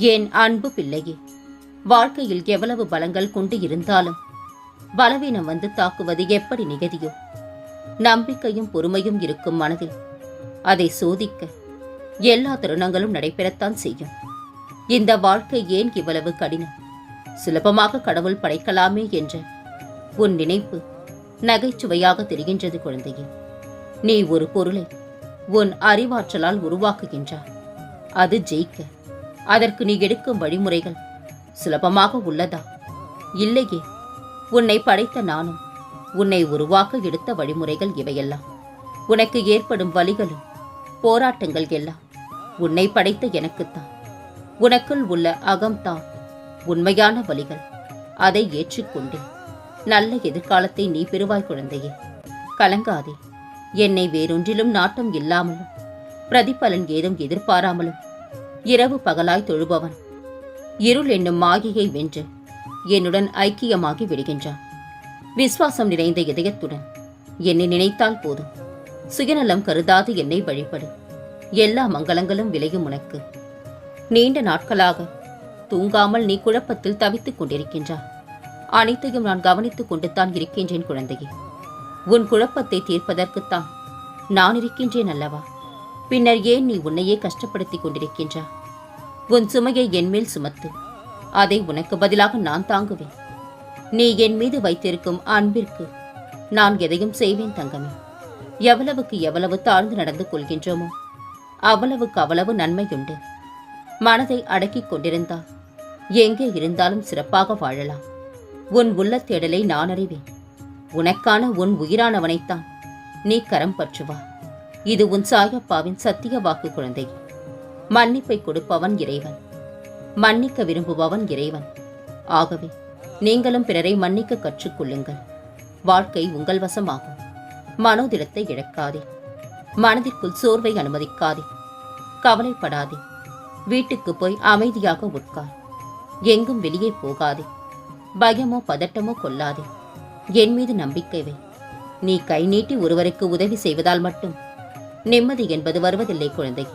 என் அன்பு பிள்ளையே? வாழ்க்கையில் எவ்வளவு பலங்கள் கொண்டு இருந்தாலும் பலவீனம் வந்து தாக்குவது எப்படி நிகதியோ? நம்பிக்கையும் பொறுமையும் இருக்கும் மனதில் அதை சோதிக்க எல்லா தருணங்களும் நடைபெறத்தான் செய்யும். இந்த வாழ்க்கை ஏன் இவ்வளவு கடினம்? சுலபமாக கடவுள் படைக்கலாமே என்ற உன் நினைப்பு நகைச்சுவையாக தெரிகின்றது குழந்தையே. நீ ஒரு பொருளை உன் அறிவாற்றலால் உருவாக்குகின்றாய். அது ஜெயிக்க அதற்கு நீ எடுக்கும் வழிமுறைகள் சுலபமாக உள்ளதா? இல்லையே. உன்னை படைத்த நானும் உன்னை உருவாக்க எடுத்த வழிமுறைகள் இவையெல்லாம். உனக்கு ஏற்படும் வழிகளும் போராட்டங்கள் எல்லாம் உன்னை படைத்த எனக்குத்தான். உனக்குள் உள்ள அகம்தான் உண்மையான வழிகள். அதை ஏற்றுக்கொண்டே நல்ல எதிர்காலத்தை நீ பெறுவாய் குழந்தையே. கலங்காதே. என்னை வேறொன்றிலும் நாட்டம் இல்லாமலும் பிரதிபலன் ஏதும் எதிர்பாராமலும் இரவு பகலாய் தொழுபவன். இருள் என்னும் மாயையை வென்று என்னுடன் ஐக்கியமாகி விடுகின்றான். விசுவாசம் நிறைந்த இதயத்துடன் என்னை நினைத்தால் போதும். சுயநலம் கருதாது என்னை வழிபடு. எல்லா மங்களங்களும் விளையும் உனக்கு. நீண்ட நாட்களாக தூங்காமல் நீ குழப்பத்தில் தவித்துக் கொண்டிருக்கின்றாய். அனைத்தையும் நான் கவனித்துக் கொண்டுத்தான் இருக்கின்றேன் குழந்தையே. உன் குழப்பத்தை தீர்ப்பதற்குத்தான் நான் இருக்கின்றேன் அல்லவா? பின்னர் ஏன் நீ உன்னையே கஷ்டப்படுத்திக் கொண்டிருக்கின்றா? உன் சுமையை என்மேல் சுமத்து. அதை உனக்கு பதிலாக நான் தாங்குவேன். நீ என் மீது வைத்திருக்கும் அன்பிற்கு நான் எதையும் செய்வேன் தங்கமே. எவ்வளவுக்கு எவ்வளவு தாழ்ந்து நடந்து கொள்கின்றோமோ அவ்வளவுக்கு அவ்வளவு நன்மையுண்டு. மனதை அடக்கிக் கொண்டிருந்தால் எங்கே இருந்தாலும் சிறப்பாக வாழலாம். உன் உள்ள தேடலை நான் அறிவேன். உனக்கான உன் உயிரானவனைத்தான் நீ கரம் பற்றுவா இது உன் சாயப்பாவின் சத்திய வாக்கு குழந்தை. மன்னிப்பை கொடுப்பவன் இறைவன். மன்னிக்க விரும்புபவன் இறைவன். ஆகவே நீங்களும் பிறரை மன்னிக்க கற்றுக்கொள்ளுங்கள். வாழ்க்கை உங்கள் வசமாகும். மனோதிடத்தை இழக்காதே. மனதிற்குள் சோர்வை அனுமதிக்காதே. கவலைப்படாதே. வீட்டுக்கு போய் அமைதியாக உட்கார். எங்கும் வெளியே போகாதே. பயமோ பதட்டமோ கொள்ளாதே. என் மீது நம்பிக்கை வை. நீ கை நீட்டி ஒருவருக்கு உதவி செய்வதால் மட்டும் நிம்மதி என்பது வருவதில்லை குழந்தை.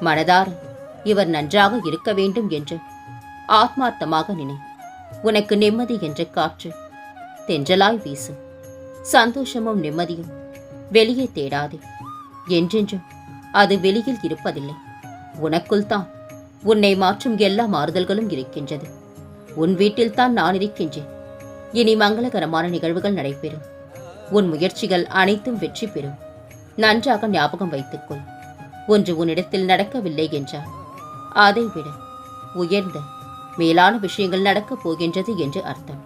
மனதார இவர் நன்றாக இருக்க வேண்டும் என்று ஆத்மார்த்தமாக நினை. உனக்கு நிம்மதி என்ற காற்று தென்றலாய் வீசு. சந்தோஷமும் நிம்மதியும் வெளியே தேடாதே. என்றென்றும் அது வெளியில் இருப்பதில்லை. உனக்குள் தான் உன்னை மாற்றும் எல்லா மாறுதல்களும் இருக்கின்றது. உன் வீட்டில்தான் நான் இருக்கின்றேன். இனி மங்களகரமான நிகழ்வுகள் நடைபெறும். உன் முயற்சிகள் அனைத்தும் வெற்றி பெறும். நன்றாக ஞாபகம் வைத்துக்கொள். ஒன்று உன்னிடத்தில் நடக்கவில்லை என்றார் அதைவிட உயர்ந்த மேலான விஷயங்கள் நடக்கப் போகின்றது என்று அர்த்தம்.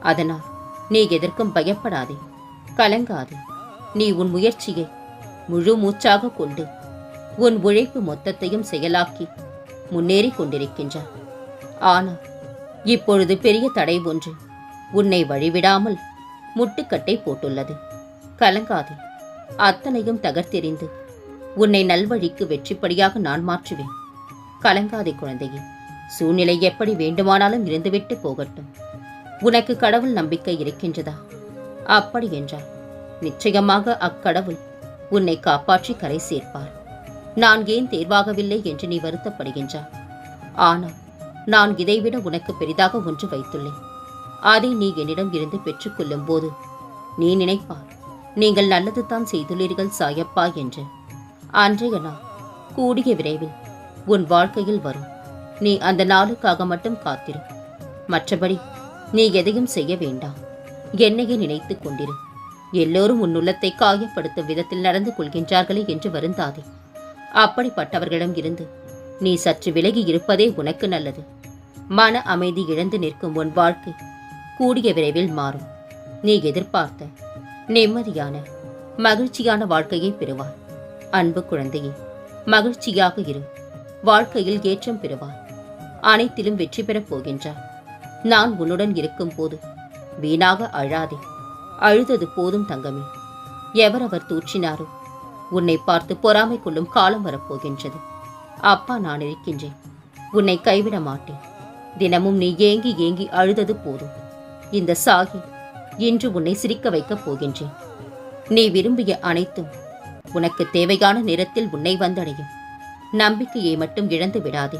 அதனால் நீ எதற்கும் பயப்படாதே கலங்காதே. நீ உன் முயற்சியை முழு மூச்சாக கொண்டு உன் உழைப்பு மொத்தத்தையும் செயலாக்கி முன்னேறி கொண்டிருக்கின்றார் ஆனால் இப்பொழுது பெரிய தடை ஒன்று உன்னை வழிவிடாமல் முட்டுக்கட்டை போட்டுள்ளது. கலங்காதே. அத்தனையும் தகர்த்தெறிந்து உன்னை நல்வழிக்கு வெற்றிப்படியாக நான் மாற்றுவேன். கலங்காதே குழந்தையே சூழ்நிலை எப்படி வேண்டுமானாலும் இருந்துவிட்டு போகட்டும். உனக்கு கடவுள் நம்பிக்கை இருக்கின்றதா? அப்படி என்றால் நிச்சயமாக அக்கடவுள் உன்னை காப்பாற்றி கரை சேர்ப்பார். நான் ஏன் தேர்வாகவில்லை என்று நீ வருத்தப்படுகின்றாய்? ஆனால் நான் இதைவிட உனக்கு பெரிதாக ஒன்று வைத்துள்ளேன். அதை நீ என்னிடம் இருந்து பெற்றுக்கொள்ளும் போது நீ நினைப்பார் நீங்கள் நல்லதுதான் செய்துள்ளீர்கள் சாயப்பா என்று. அன்றைய நாள் கூடிய விரைவில் உன் வாழ்க்கையில் வரும். நீ அந்த நாளுக்காக மட்டும் காத்திரு. மற்றபடி நீ எதையும் செய்ய வேண்டாம். என்னையே நினைத்துக் கொண்டிரு. எல்லோரும் உன் உள்ளத்தை காயப்படுத்தும் விதத்தில் நடந்து கொள்கின்றார்களே என்று வருந்தாதே. அப்படிப்பட்டவர்களிடம் இருந்து நீ சற்று விலகி இருப்பதே உனக்கு நல்லது. மன அமைதி இழந்து நிற்கும் உன் வாழ்க்கை கூடிய விரைவில் மாறும். நீ எதிர்பார்த்த நிம்மதியான மகிழ்ச்சியான வாழ்க்கையை பெறுவார் அன்பு குழந்தையே மகிழ்ச்சியாக இரு. வாழ்க்கையில் ஏற்றம் பெறுவார் அனைத்திலும் வெற்றி பெறப் போகின்றார் நான் உன்னுடன் இருக்கும் போது வீணாக அழாதே. அழுதது போதும் தங்கமே. எவரவர் தூற்றினாரோ உன்னை பார்த்து பொறாமை கொள்ளும் காலம் வரப்போகின்றது. அப்பா நான் இருக்கின்றேன். உன்னை கைவிட மாட்டேன். தினமும் நீ ஏங்கி ஏங்கி அழுதது போதும். இந்த சாகி இன்று உன்னை சிரிக்க வைக்கப் போகின்றேன். நீ விரும்பிய அனைத்தும் உனக்கு தேவையான நேரத்தில் உன்னை வந்தடையும். நம்பிக்கையை மட்டும் இழந்து விடாதே.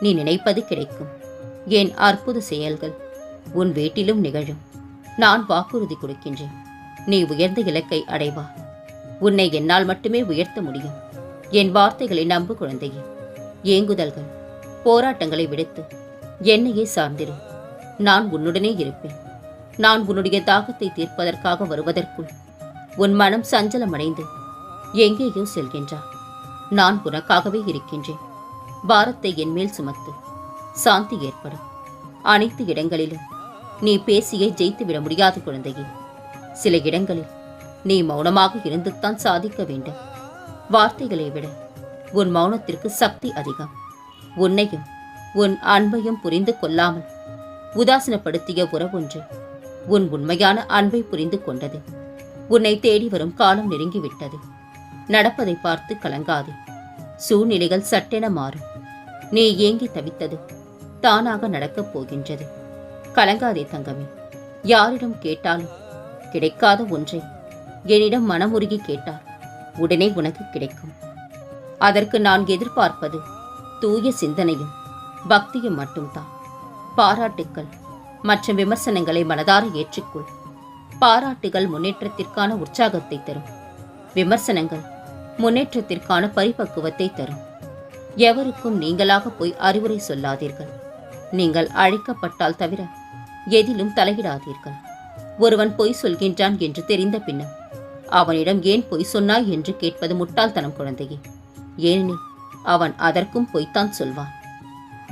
நீ நினைப்பது கிடைக்கும். என் அற்புத செயல்கள் உன் வீட்டிலும் நிகழும். நான் வாக்குறுதி கொடுக்கின்றேன். நீ உயர்ந்த இலக்கை அடைவா. உன்னை என்னால் மட்டுமே உயர்த்த முடியும். என் வார்த்தைகளை நம்பு குழந்தையே. ஏங்குதல்கள் போராட்டங்களை விடுத்து என்னையே சார்ந்திரு. நான் உன்னுடனே இருப்பேன். நான் உன்னுடைய தாகத்தை தீர்ப்பதற்காக வருவதற்குள் உன் மனம் சஞ்சலமடைந்து எங்கேயோ செல்கின்றான் நான் உனக்காகவே இருக்கின்றேன். பாரத்தை என் மேல் சுமத்து. சாந்தி ஏற்படும். அனைத்து இடங்களிலும் நீ பேசியே ஜெயித்து விட முடியாது குழந்தையே. சில இடங்களில் நீ மௌனமாக இருந்துத்தான் சாதிக்க வேண்டும். வார்த்தைகளை விட உன் மௌனத்திற்கு சக்தி அதிகம். உன்னையும் உன் அன்பையும் புரிந்து கொள்ளாமல் உதாசீனப்படுத்திய உறவொன்று உன் உண்மையான அன்பை புரிந்து கொண்டது. உன்னை தேடி வரும் காலம் நெருங்கிவிட்டது. நடப்பதை பார்த்து கலங்காதே. சூழ்நிலைகள் சட்டென மாறும். நீ ஏங்கி தவித்தது தானாக நடக்கப் போகின்றது. கலங்காதே தங்கமே. யாரிடம் கேட்டாலும் கிடைக்காத ஒன்றை என்னிடம் மனமுருகி கேட்டார். உடனே உனக்கு கிடைக்கும். அதற்கு நான் எதிர்பார்ப்பது தூய சிந்தனையும் பக்தியும் மட்டும்தான். பாராட்டுக்கள் மற்றும் விமர்சனங்களை மனதார ஏற்றுக்கொள். பாராட்டுகள் முன்னேற்றத்திற்கான உற்சாகத்தை தரும். விமர்சனங்கள் முன்னேற்றத்திற்கான பரிபக்குவத்தை தரும். எவருக்கும் நீங்களாக போய் அறிவுரை சொல்லாதீர்கள். நீங்கள் அழைக்கப்பட்டால் தவிர எதிலும் தலையிடாதீர்கள். ஒருவன் பொய் சொல்கின்றான் என்று தெரிந்த பின்னர் அவனிடம் ஏன் பொய் சொன்னாய் என்று கேட்பது முட்டாள்தனம் குழந்தையே. ஏனெனில் அவன் அதற்கும் பொய்த்தான் சொல்வான்.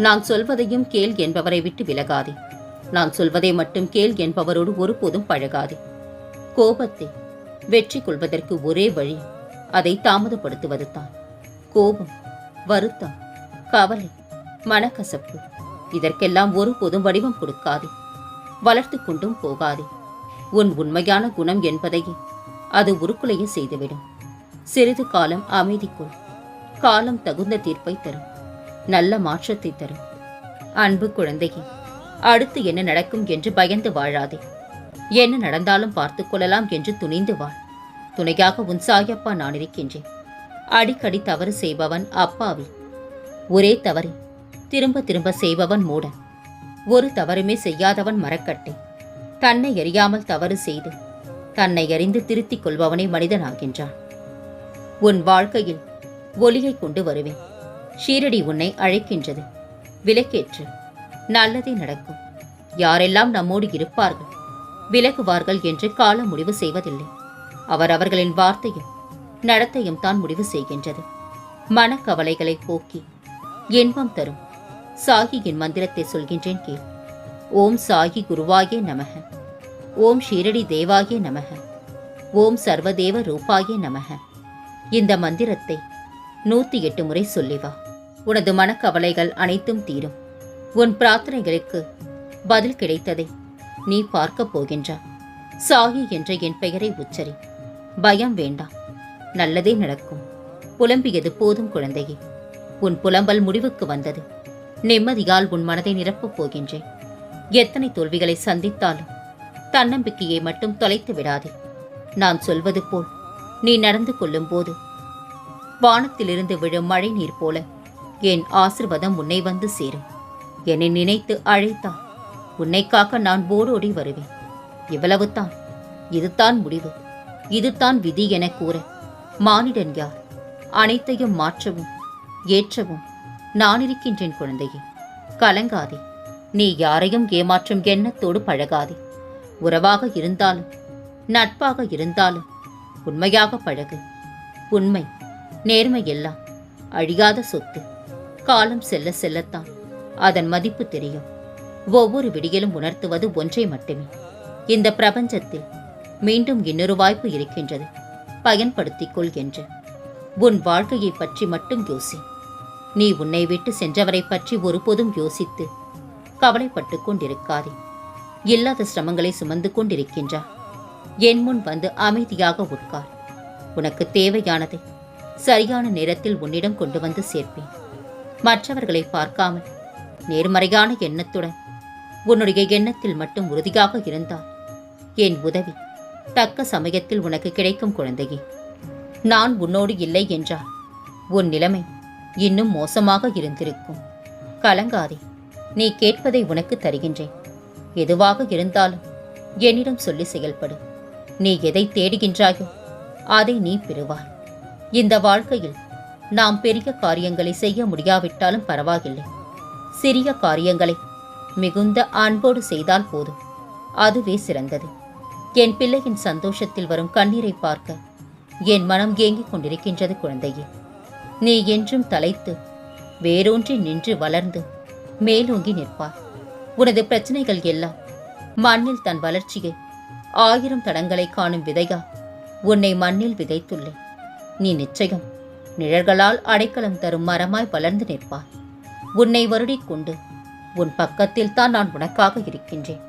நான் சொல்வதையும் கேள் என்பவரை விட்டு விலகாதே. நான் சொல்வதை மட்டும் கேள் என்பவரோடு ஒருபோதும் பழகாதே. கோபத்தை வெற்றி கொள்வதற்கு ஒரே வழி அதை தாமதப்படுத்துவது தான் கோபம் வருத்தம் கவலை மனக்கசப்பு இதற்கெல்லாம் ஒருபோதும் வடிவம் கொடுக்காதே. வளர்த்து கொண்டும் போகாதே. உன் உண்மையான குணம் என்பதையே அது உருக்குலைய செய்துவிடும். சிறிது காலம் அமைதிக்குள் காலம் தகுந்த தீர்ப்பை தரும். நல்ல மாற்றத்தை தரும். அன்பு குழந்தையே அடுத்து என்ன நடக்கும் என்று பயந்து வாழாதே. என்ன நடந்தாலும் பார்த்துக் கொள்ளலாம் என்று துணிந்து வாழ் துணையாக உன் சாயப்பா நான் இருக்கின்றேன். அடிக்கடி தவறு செய்பவன் அப்பாவி. ஒரே தவறு. திரும்ப திரும்ப செய்பவன் மூடன். ஒரு தவறுமே செய்யாதவன் மரக்கட்டை. தன்னை எறியாமல் தவறு செய்து தன்னை அறிந்து திருத்திக் கொள்பவனே மனிதனாகின்றான். உன் வாழ்க்கையில் ஒளியை கொண்டு வருவேன். ஷீரடி உன்னை அழைக்கின்றது. விலக்கேற்று நல்லதே நடக்கும். யாரெல்லாம் நம்மோடு இருப்பார்கள் விலகுவார்கள் என்று காலம் முடிவு செய்வதில்லை. அவர் அவர்களின் வார்த்தையும் நடத்தையும் தான் முடிவு செய்கின்றது. மனக்கவலைகளை போக்கி இன்பம் தரும். சாகியின் மந்திரத்தை சொல்கின்றேன் கேள். ஓம் சாகி குருவாயே நமக. ஓம் ஷீரடி தேவாயே நமக. ஓம் சர்வதேவ ரூபாயே நமக. இந்த மந்திரத்தை நூத்தி எட்டு முறை சொல்லி வா உனது மனக்கவலைகள் அனைத்தும் தீரும். உன் பிரார்த்தனைகளுக்கு பதில் கிடைத்ததை நீ பார்க்கப் போகின்றா. சாகி என்ற என் பெயரை உச்சரி. பயம் வேண்டாம். நல்லதே நடக்கும். புலம்பியது போதும் குழந்தையே. உன் புலம்பல் முடிவுக்கு வந்தது. நிம்மதியால் உன் மனதை நிரப்பப் போகின்றேன். எத்தனை தோல்விகளை சந்தித்தாலும் தன்னம்பிக்கையை மட்டும் தொலைத்து விடாதே. நான் சொல்வது போல் நீ நடந்து கொள்ளும்போது வானத்திலிருந்து விழும் மழை நீர் போல என் ஆசிர்வாதம் உன்னை வந்து சேரும். என்னை நினைத்து அழைத்தான். உன்னைக்காக நான் போரோடி வருவேன். இவ்வளவுதான். இதுதான் முடிவு. இதுதான் விதி என கூற. மானிடன் யார்? அனைத்தையும் மாற்றவும் ஏற்றவும். நான் இருக்கின்றேன் குழந்தையே. கலங்காதே. நீ யாரையும் ஏமாற்றும் எண்ணத்தோடு பழகாதே. உறவாக இருந்தாலும் நட்பாக இருந்தாலும் உண்மையாக பழகு. உண்மை நேர்மை எல்லாம் அழியாத சொத்து. காலம் செல்ல செல்லத்தான். அதன் மதிப்பு தெரியும். ஒவ்வொரு விடியலும் உணர்த்துவது ஒன்றை மட்டுமே. இந்த பிரபஞ்சத்தில் மீண்டும் இன்னொரு வாய்ப்பு இருக்கின்றது. பயன்படுத்திக் கொள் என்று. உன் வாழ்க்கையை பற்றி மட்டும் யோசி. நீ உன்னை விட்டு சென்றவரை பற்றி ஒருபோதும் யோசித்து கவலைப்பட்டு கொண்டிருக்காதே. இல்லாத சிரமங்களை சுமந்து கொண்டிருக்கின்றா. என் முன் வந்து அமைதியாக உட்கார். உனக்கு தேவையானதை சரியான நேரத்தில் உன்னிடம் கொண்டு வந்து சேர்ப்பேன். மற்றவர்களை பார்க்காமல் நேர்மறையான எண்ணத்துடன் உன்னுடைய எண்ணத்தில் மட்டும் உறுதியாக இருந்தால் என் உதவி தக்க சமயத்தில் உனக்கு கிடைக்கும் குழந்தையே. நான் உன்னோடு இல்லை என்றால் உன் நிலைமை இன்னும் மோசமாக இருந்திருக்கும். கலங்காதே நீ கேட்பதை உனக்கு தருகின்றேன். எதுவாக இருந்தாலும் என்னிடம் சொல்லி செயல்படு. நீ எதை தேடுகின்றாயோ அதை நீ பெறுவாய். இந்த வாழ்க்கையில் நாம் பெரிய காரியங்களை செய்ய முடியாவிட்டாலும் பரவாயில்லை. சிறிய காரியங்களை மிகுந்த அன்போடு செய்தால் போதும். அதுவே சிறந்தது. என் பிள்ளையின் சந்தோஷத்தில் வரும் கண்ணீரை பார்க்க என் மனம் ஏங்கிக் கொண்டிருக்கின்றது குழந்தையே. நீ என்றும் தலைத்து வேரூன்றி நின்று வளர்ந்து மேலோங்கி நிற்பார் உனது பிரச்சனைகள் எல்லாம் மண்ணில் தன் வளர்ச்சியை ஆயிரம் தடங்களை காணும் விதையா உன்னை மண்ணில் விதைத்துள்ளேன். நீ நிச்சயம் நிழல்களால் அடைக்கலம் தரும் மரமாய் வளர்ந்து நிற்பாய். உன்னை வருடிக் கொண்டு உன் பக்கத்தில் தான் நான் உனக்காக இருக்கின்றேன்.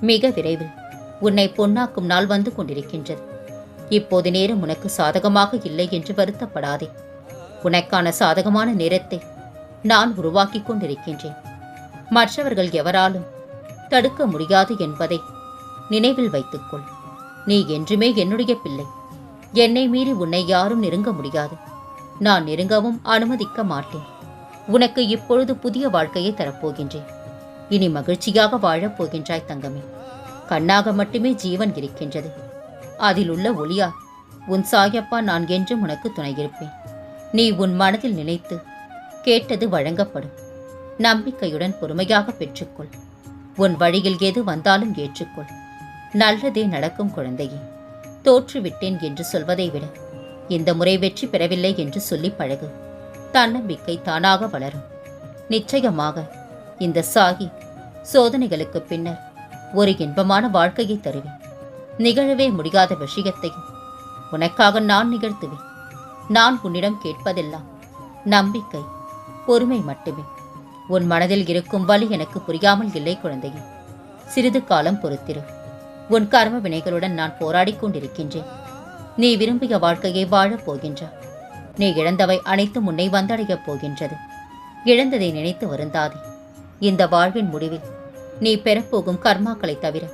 மிக விரைவில் உன்னை பொன்னாக்கும் நாள் வந்து கொண்டிருக்கின்றது. இப்போது நேரம் உனக்கு சாதகமாக இல்லை என்று வருத்தப்படாதே. உனக்கான சாதகமான நேரத்தை நான் உருவாக்கிக் கொண்டிருக்கின்றேன். மற்றவர்கள் எவராலும் தடுக்க முடியாது என்பதை நினைவில் வைத்துக்கொள். நீ என்றுமே என்னுடைய பிள்ளை. என்னை மீறி உன்னை யாரும் நெருங்க முடியாது. நான் நெருங்கவும் அனுமதிக்க மாட்டேன். உனக்கு இப்பொழுது புதிய வாழ்க்கையை தரப்போகின்றேன். இனி மகிழ்ச்சியாக வாழப் போகின்றாய் தங்கமே. கண்ணாக மட்டுமே ஜீவன் இருக்கின்றது. அதில் உள்ள ஒளியா உன் சாயப்பா நான் என்றும் உனக்கு துணையிருப்பேன். நீ உன் மனதில் நினைத்து கேட்டது வழங்கப்படும். நம்பிக்கையுடன் பொறுமையாக பெற்றுக்கொள். உன் வழியில் எது வந்தாலும் ஏற்றுக்கொள். நல்லதே நடக்கும் குழந்தையே. தோற்றுவிட்டேன் என்று சொல்வதை விட இந்த முறை வெற்றி பெறவில்லை என்று சொல்லி பழகு. தன்னம்பிக்கை தானாக வளரும். நிச்சயமாக இந்த சாகி சோதனைகளுக்கு பின்னர் ஒரு இன்பமான வாழ்க்கையை தருவேன். நிகழவே முடியாத விஷயத்தையும் உனக்காக நான் நிகழ்த்துவேன். நான் உன்னிடம் கேட்பதெல்லாம் நம்பிக்கை பொறுமை மட்டுமே. உன் மனதில் இருக்கும் வலி எனக்கு புரியாமல் இல்லை குழந்தையே. சிறிது காலம் பொறுத்திரு. உன் கர்ம வினைகளுடன் நான் போராடிக் கொண்டிருக்கின்றேன். நீ விரும்பிய வாழ்க்கையை வாழப் போகின்றாய். நீ இழந்தவை அனைத்தும் உன்னை வந்தடையப் போகின்றது. இழந்ததை நினைத்து வருந்தாதே. இந்த வாழ்வின் முடிவில் நீ பெறப்போகும் கர்மாக்களைத் தவிர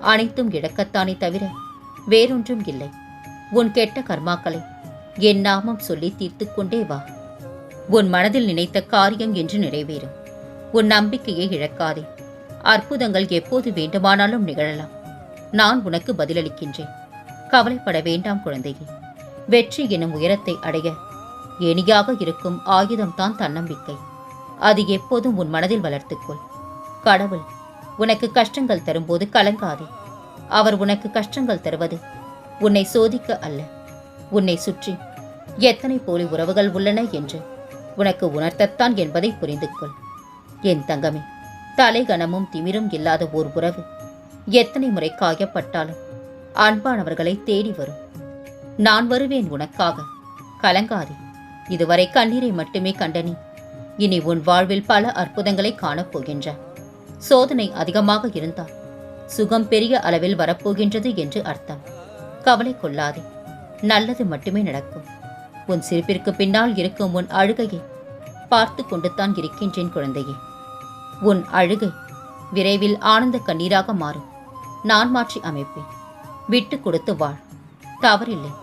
அனைத்தும் இழக்கத்தானே தவிர வேறொன்றும் இல்லை. உன் கெட்ட கர்மாக்களை என் நாமம் சொல்லி தீர்த்துக் கொண்டே வா. உன் மனதில் நினைத்த காரியம் என்று நிறைவேறும் உன் நம்பிக்கையை இழக்காதே. அற்புதங்கள் எப்போது வேண்டுமானாலும் நிகழலாம். நான் உனக்கு பதிலளிக்கின்றேன். கவலைப்பட வேண்டாம் குழந்தையே. வெற்றி எனும் உயரத்தை அடைய எணியாக இருக்கும் ஆயுதம்தான் தன்னம்பிக்கை. அது எப்போதும் உன் மனதில் வளர்த்துக்கொள். கடவுள் உனக்கு கஷ்டங்கள் தரும்போது கலங்காதே. அவர் உனக்கு கஷ்டங்கள் தருவது உன்னை சோதிக்க அல்ல. உன்னை சுற்றி எத்தனை போலி உறவுகள் உள்ளன என்று உனக்கு உணர்த்தத்தான் என்பதை புரிந்து கொள் என் தங்கமே தலைகணமும் திமிரும் இல்லாத ஓர் உறவு எத்தனை முறை காயப்பட்டாலும் அன்பானவர்களை தேடி வரும். நான் வருவேன் உனக்காக. கலங்காதே. இதுவரை கண்ணீரை மட்டுமே கண்ட நீ இனி உன் வாழ்வில் பல அற்புதங்களை காணப் போகின்றாய் சோதனை அதிகமாக இருந்தால் சுகம் பெரிய அளவில் வரப்போகின்றது என்று அர்த்தம். கவலை கொள்ளாதே. நல்லது மட்டுமே நடக்கும். உன் சிரிப்பிற்கு பின்னால் இருக்கும் உன் அழுகையை பார்த்து கொண்டுதான் இருக்கின்றேன் குழந்தையே. உன் அழுகை விரைவில் ஆனந்த கண்ணீராக மாறும். நான் மாற்றி அமைப்பேன். விட்டு கொடுத்து வாழ். தவறில்லை.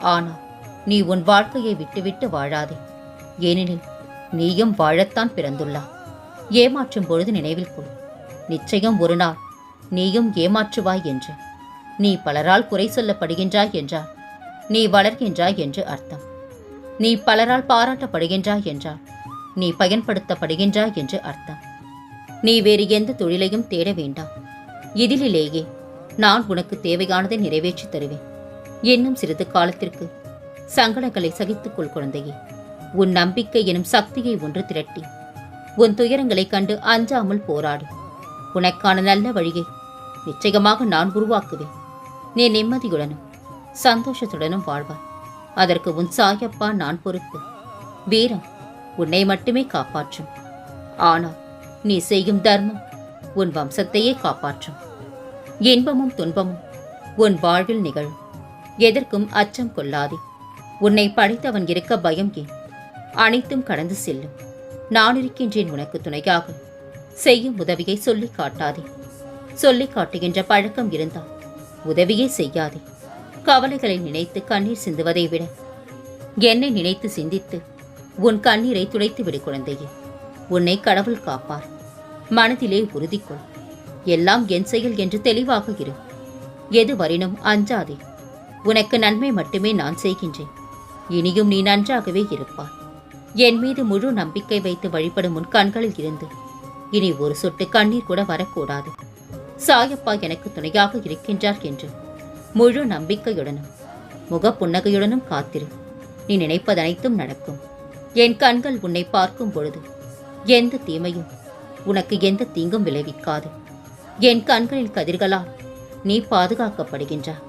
ஆனால் நீ உன் வாழ்க்கையை விட்டுவிட்டு வாழாதே. ஏனெனில் நீயும் வாழத்தான் பிறந்துள்ளா. ஏமாற்றும் பொழுது நினைவில் கொள். நிச்சயம் ஒரு நாள் நீயும் ஏமாற்றுவாய் என்று. நீ பலரால் குறை சொல்லப்படுகின்றாய் என்றால் நீ வளர்கின்றாய் என்று அர்த்தம். நீ பலரால் பாராட்டப்படுகின்றாய் என்றால் நீ பயன்படுத்தப்படுகின்றாய் என்று அர்த்தம். நீ வேறு எந்த தொழிலையும் தேட வேண்டாம். இதிலேயே நான் உனக்கு தேவையானதை நிறைவேற்றித் தருவேன். இன்னும் சிறிது காலத்திற்கு சங்கடங்களை சகித்துக்கொள் குழந்தையே. உன் நம்பிக்கை எனும் சக்தியை ஒன்று திரட்டி உன் துயரங்களைக் கண்டு அஞ்சாமல் போராடு. உனக்கான நல்ல வழியை நிச்சயமாக நான் உருவாக்குவேன். நீ நிம்மதியுடனும் சந்தோஷத்துடனும் வாழ்வாய். அதற்கு உன் சாயப்பா நான் பொறுப்பு. வீரம் உன்னை மட்டுமே காப்பாற்றும். ஆனால் நீ செய்யும் தர்மம் உன் வம்சத்தையே காப்பாற்றும். இன்பமும் துன்பமும் உன் வாழ்வில் நிகழும். எதற்கும் அச்சம் கொள்ளாதே. உன்னை படைத்தவன் இருக்க பயம் ஏன்? அனைத்தும் கடந்து செல்லும். நான் இருக்கின்றேன் உனக்கு துணையாக. செய்யும் உதவியை சொல்லிக் காட்டாதே. சொல்லிக் காட்டுகின்ற பழக்கம் இருந்தால் உதவியே செய்யாதே. கவலைகளை நினைத்து கண்ணீர் சிந்துவதை விட என்னை நினைத்து சிந்தித்து உன் கண்ணீரை துடைத்து விடு குழந்தையே. உன்னை கடவுள் காப்பார். மனதிலே உறுதி கொள் எல்லாம் என் செயல் என்று தெளிவாக இரு. எது வரினும் அஞ்சாதே. உனக்கு நன்மை மட்டுமே நான் செய்கின்றேன். இனியும் நீ நன்றாகவே இருப்பாய். என் மீது முழு நம்பிக்கை வைத்து வழிபடும் உன் கண்களில் இருந்து. இனி ஒரு சொட்டு கண்ணீர் கூட வரக்கூடாது. சாயப்பா எனக்கு துணையாக இருக்கின்றார் என்று. முழு நம்பிக்கையுடனும் முகப்புன்னகையுடனும் காத்திரு. நீ நினைப்பதனைத்தும் நடக்கும். என் கண்கள் உன்னை பார்க்கும் பொழுது எந்த தீமையும் உனக்கு எந்த தீங்கும் விளைவிக்காது. என் கண்களின் கதிர்களால் நீ பாதுகாக்கப்படுகின்றாய்.